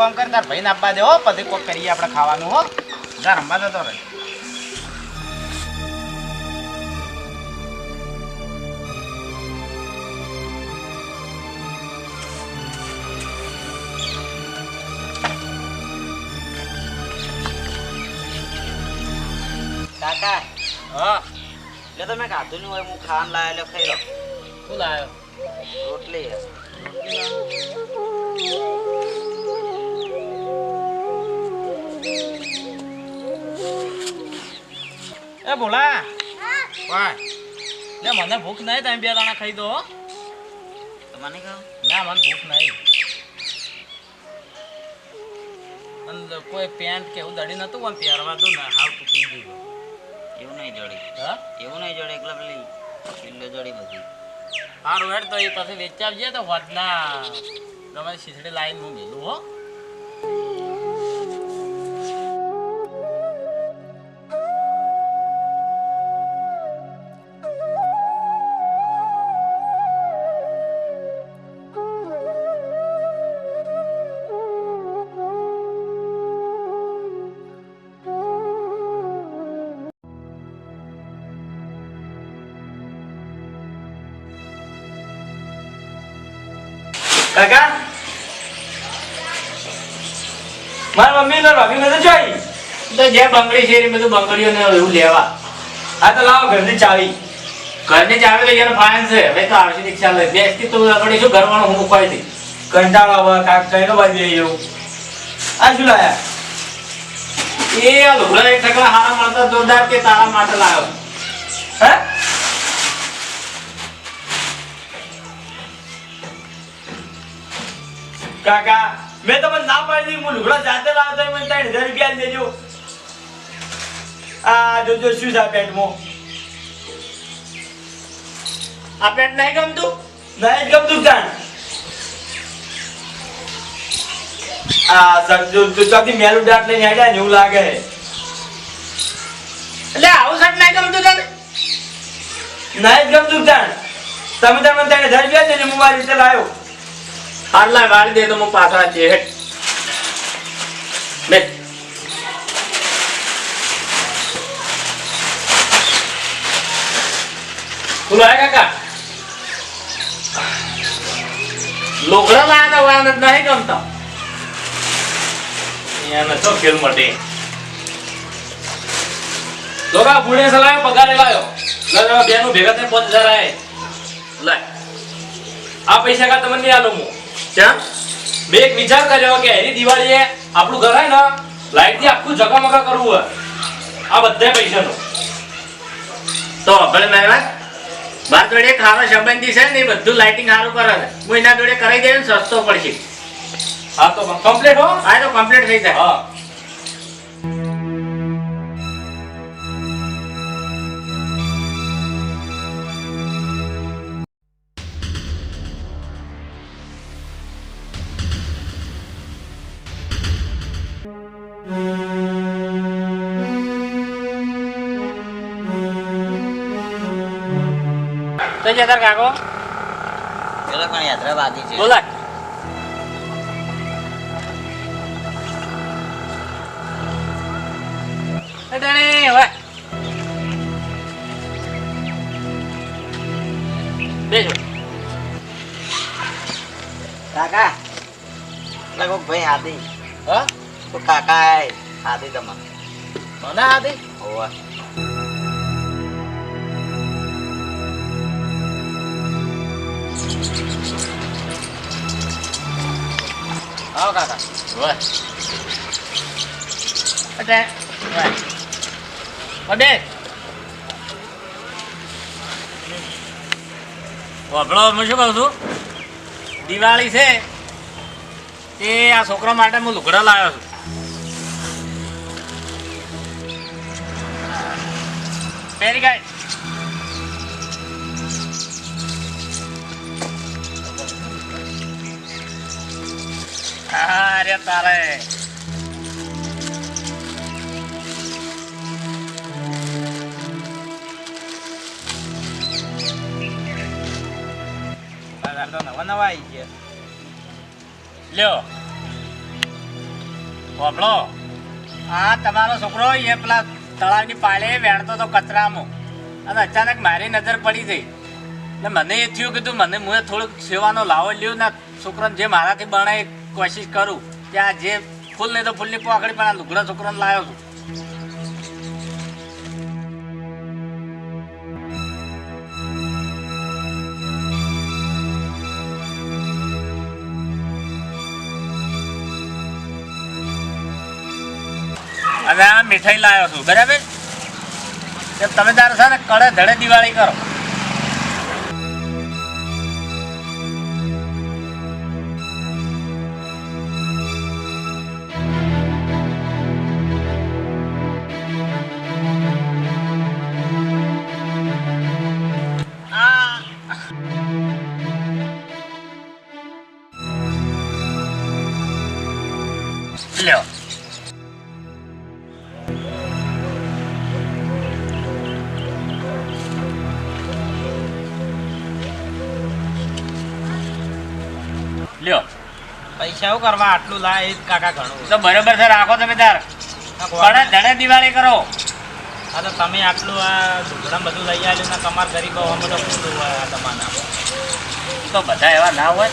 કોમ કર તાર ભાઈને આપવા દે હો પછી કોક કરીએ આપણે ખાવાનું હો. જા રમવા જતો રહે. કાકા હા. એટલે મેં ખાધું નહીં હોય હું ખાવાનું લાયેલો ખાઈ લો. શું લાવ્યો રોટલી હે. એ હા વાહ લે મને ભૂખ નહીં તમે બે દાણા ખાઈ દો હો. તમારે નહીં ના મને ભૂખ નહીં. અને કોઈ પેન્ટ કે એવું દડી નતું આમ પહેરવા દો ને હાવ તૂટી ગયું એવું નહીં જડી. હા? એવું નહીં જડે એકલા પેલી કિલ્લો જડી બધી. સારું હેડ તો એ પછી વેચાવજે તો વધના તમારી શીસડી લાઈન હું મેલું હો. કાકા? મારા મમ્મી ને ભાભી બધું જોઈ. તો જે બંગડી છે એ બધું બંગડીઓ ને એવું લેવા. આ તો લાવો ઘરની ચાવી. ઘરની ચાવી લઈ જેનો ફાઇન છે. હવે તો આવશે રિક્ષા લઈ. બેસતી તું આગળ શું ઘરવાનું હું મુકવાઈ હતી કંટાળો આવે, કાક કઈ બાજુ એવું આ શું લાયા? એ આ લુગડા એક ટકલા હારા મળતા જોરદાર કે તારા માટે લાવ્યો હે? કાકા મેં તમને ના પાડી દીધી હું લુગડા જાતે લાવતો મને ત્રણ હજાર રૂપિયા દેજો. આ જોજો શું છે પેન્ટમાં. આ પેન્ટ નહીં ગમતું? નહીં ગમતું તાણ આ સર જો ચોથી મેલું ડાટ લઈને આવ્યા ને એવું લાગે. એટલે આવું શર્ટ નહીં ગમતું તને? નહીં ગમતું તાણ તમે તમે ત્રણ હજાર રૂપિયા દેજો હું મારી રીતે લાવ્યો હાડલા વાળી દે તો હું પાછા છે હેઠ બેસ બોલો, હે કાકા. લુગડા લાયા વાળા નહીં ગમતા. એને તો ખેલ મટે. લોકા પુણે સલાયો પગારે લાયો. લગા બેનું ભેગા થઈને પાંચ હજાર આય. લાય. આ પૈસા કા તમને આલું હું? ક્યાં મેં એક વિચાર કર્યો કે એની દિવાળીએ આપણું ઘર હોય ને લાઈટથી આખું જગામગા કરવું હોય. આ બધા પૈસાનો. તો આપણે મેં મારા જોડે એક સારો સંબંધી છે ને એ બધું લાઇટિંગ સારું કરે છે. હું એના જોડે કરાવી દે ને સસ્તો પડશે. હા તો કમ્પ્લીટ હો. હા તો કમ્પ્લીટ થઈ જાય. હા. તો તાર કાકો. પેલો પણ યાત્રા બાકી છે. બોલા હવે. કાકા એટલે ભાઈ હાથી. હા? તો કાકા હાથી તમારે. મને આદી હોવે. આવો કાકા હોય અટે હોય અડે વાપડો હું શું કહું છું દિવાળી છે તે આ છોકરા માટે હું લુગડા લાવ્યો છું પહેરી ગાય છે તારે. આ તમારો છોકરો એ પેલા તળાવની પાળે વેણતો હતો કચરામાં. અને અચાનક મારી નજર પડી ગઈ. ને મને એ થયું કીધું મને હું થોડુંક સેવાનો લાવો લ્યો ના છોકરાને જે મારાથી બનાવી કોશિશ કરું. આ જે ફૂલ નહીં તો ફૂલની પોખડી પણ આ લુગડા છોકરાને લાવ્યો છું. હવે આ મીઠાઈ લાવ્યો છું, બરાબર? તમે તારે છે ને કડે ધડે દિવાળી કરો. લ્યો લ્યો પૈસા શું કરવા? આટલું લાય એ કાકા ઘણું. તો બરોબર છે રાખો તમે તાર. કડે ધણે દિવાળી કરો. હા તો તમે આટલું આ ઘણા બધું લઈ આવ્યું ને તમારા ગરીબો અમે તો ખોટું હોય આ તમારા તો બધા એવા ના હોય?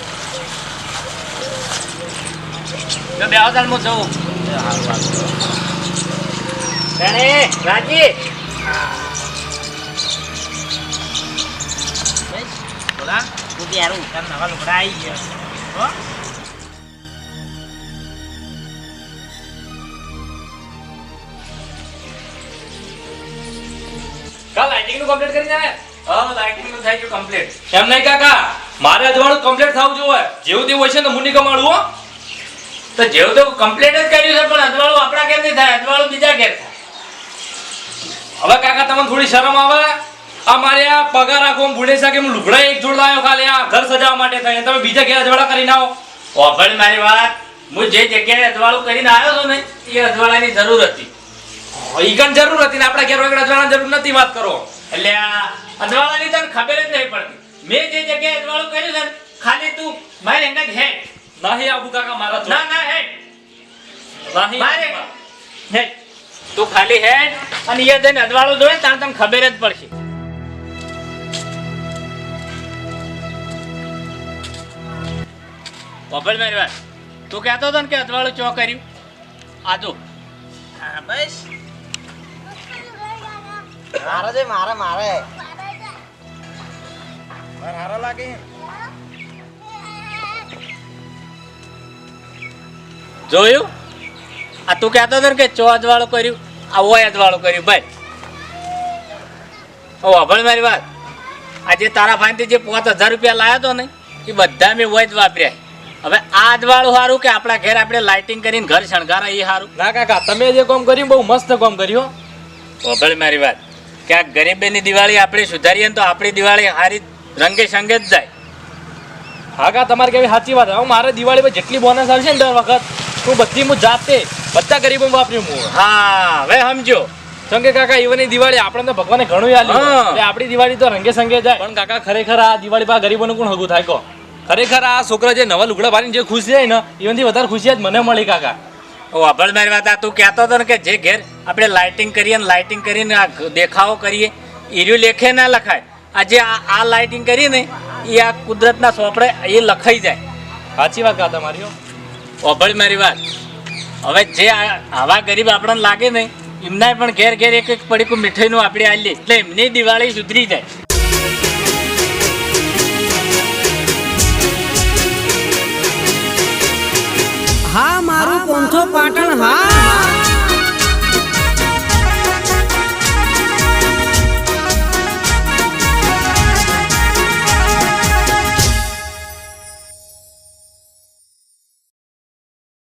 જો બે આવતા હું જઉં એ હારું હારું. રાણી રાજી? બોલા. તું બી તાર નવા લુગડા આવી ગયા. હો? કાલ લાઇટિંગનું કમ્પ્લીટ કરીને આવ્યા હા લાઇટિંગનું થઈ ગયું કમ્પ્લીટ એમ નહીં કાકા મારે અજવાળું કમ્પ્લીટ થવું જોઈએ. જેવું તેવું છે ને મુની કમાડું હો. તો જેવું તો કમ્પ્લેટ જ કર્યું છે પણ અજવાળું આપણા કેમ નહીં થાય અજવાળું બીજા ઘેર થાય. હવે કાકા તમને થોડી શરમ આવે? આ મારે આ પગાર આખો ભૂલે છે કે હું લુગડા એક જોડ લાવ્યો ખાલી આ ઘર સજાવવા માટે થઈને. તમે બીજા ઘેર અજવાળા કરીને આવો. ઓભળ મારી વાત. હું જે જગ્યાએ અજવાળું કરીને આવ્યો છું ને એ અજવાળાની જરૂર હતી. ઈકન જરૂર હતી ને? આપણા ઘેર વગર અજવાળાની જરૂર નથી વાત કરો. એટલે આ અજવાળાની તને ખબર જ નહીં પડતી. મેં જે જગ્યાએ અજવાળું કર્યું છે ખાલી તું મારે એના હેડ. નહીં આવું કાકા મારા ના ના હે નહીં મારે હે તું ખાલી હે અને એ જઈને અજવાળું જોઈ ત્યાં તને ખબર જ પડશે. ઓભળ મારી વાત. તું કહેતો હતો ને કે અજવાળું ચો કર્યું? આજો હા બસ. મારે છે મારે મારે. મારે હારા લાગે જોયું? આ તું કહેતો હતો ને કે ચો વાળું કર્યું? આ ઓયજ વાળું કર્યું ભાઈ. ઓ અભળ મારી વાત. આજે તારા ફાઈનથી જે પાંચ હજાર રૂપિયા લાવ્યો હતો ને એ બધા મેં ઓય જ વાપર્યા. હવે આ અજવાળું સારું કે આપણા ઘેર આપણે લાઇટિંગ કરીને ઘર શણગારા એ સારું ના કાકા તમે જે કામ કર્યું બહુ મસ્ત કામ કર્યું હો. અભળ મારી વાત. કે આ ગરીબીની દિવાળી આપણે સુધારીએ તો આપણી દિવાળી સારી રંગે સંગે જ જાય. હા કા તમારે કેવી સાચી વાત હવે મારે દિવાળીમાં જેટલી બોનસ આવશે ને દર વખત હું બધી હું જાતે બધા ગરીબો વાપર્યું હું હા હવે સમજો. સંગે કાકા ઈવની દિવાળી આપણે તો ભગવાને ઘણું યાદ એટલે આપણી દિવાળી તો રંગે સંગે જાય. પણ કાકા ખરેખર આ દિવાળી પા ગરીબોનું કોણ હગું થાય કહો. ખરેખર આ છોકરા જે નવા લુગડા પાડીને જે ખુશ જાય ને એનાથી વધારે ખુશી જ મને મળી કાકા. ઓ અભળ મારી વાત તું કહેતો હતો ને કે જે ઘેર આપણે લાઇટિંગ કરીએ ને લાઇટિંગ કરીને આ દેખાવો કરીએ ઈર્યું લેખે ના લખાય. આજે આ આ લાઇટિંગ કરીએ ને એ આ કુદરતના સોપડે એ લખાઈ જાય. સાચી વાત કાકા તમારી હો. અભળ મારી વાત હવે જે આવા ગરીબ આપણને લાગે ને એમના પણ ઘેર ઘેર એક એક પડીકું મીઠાઈનું આપણે આલીએ એટલે એમની દિવાળી સુધરી જાય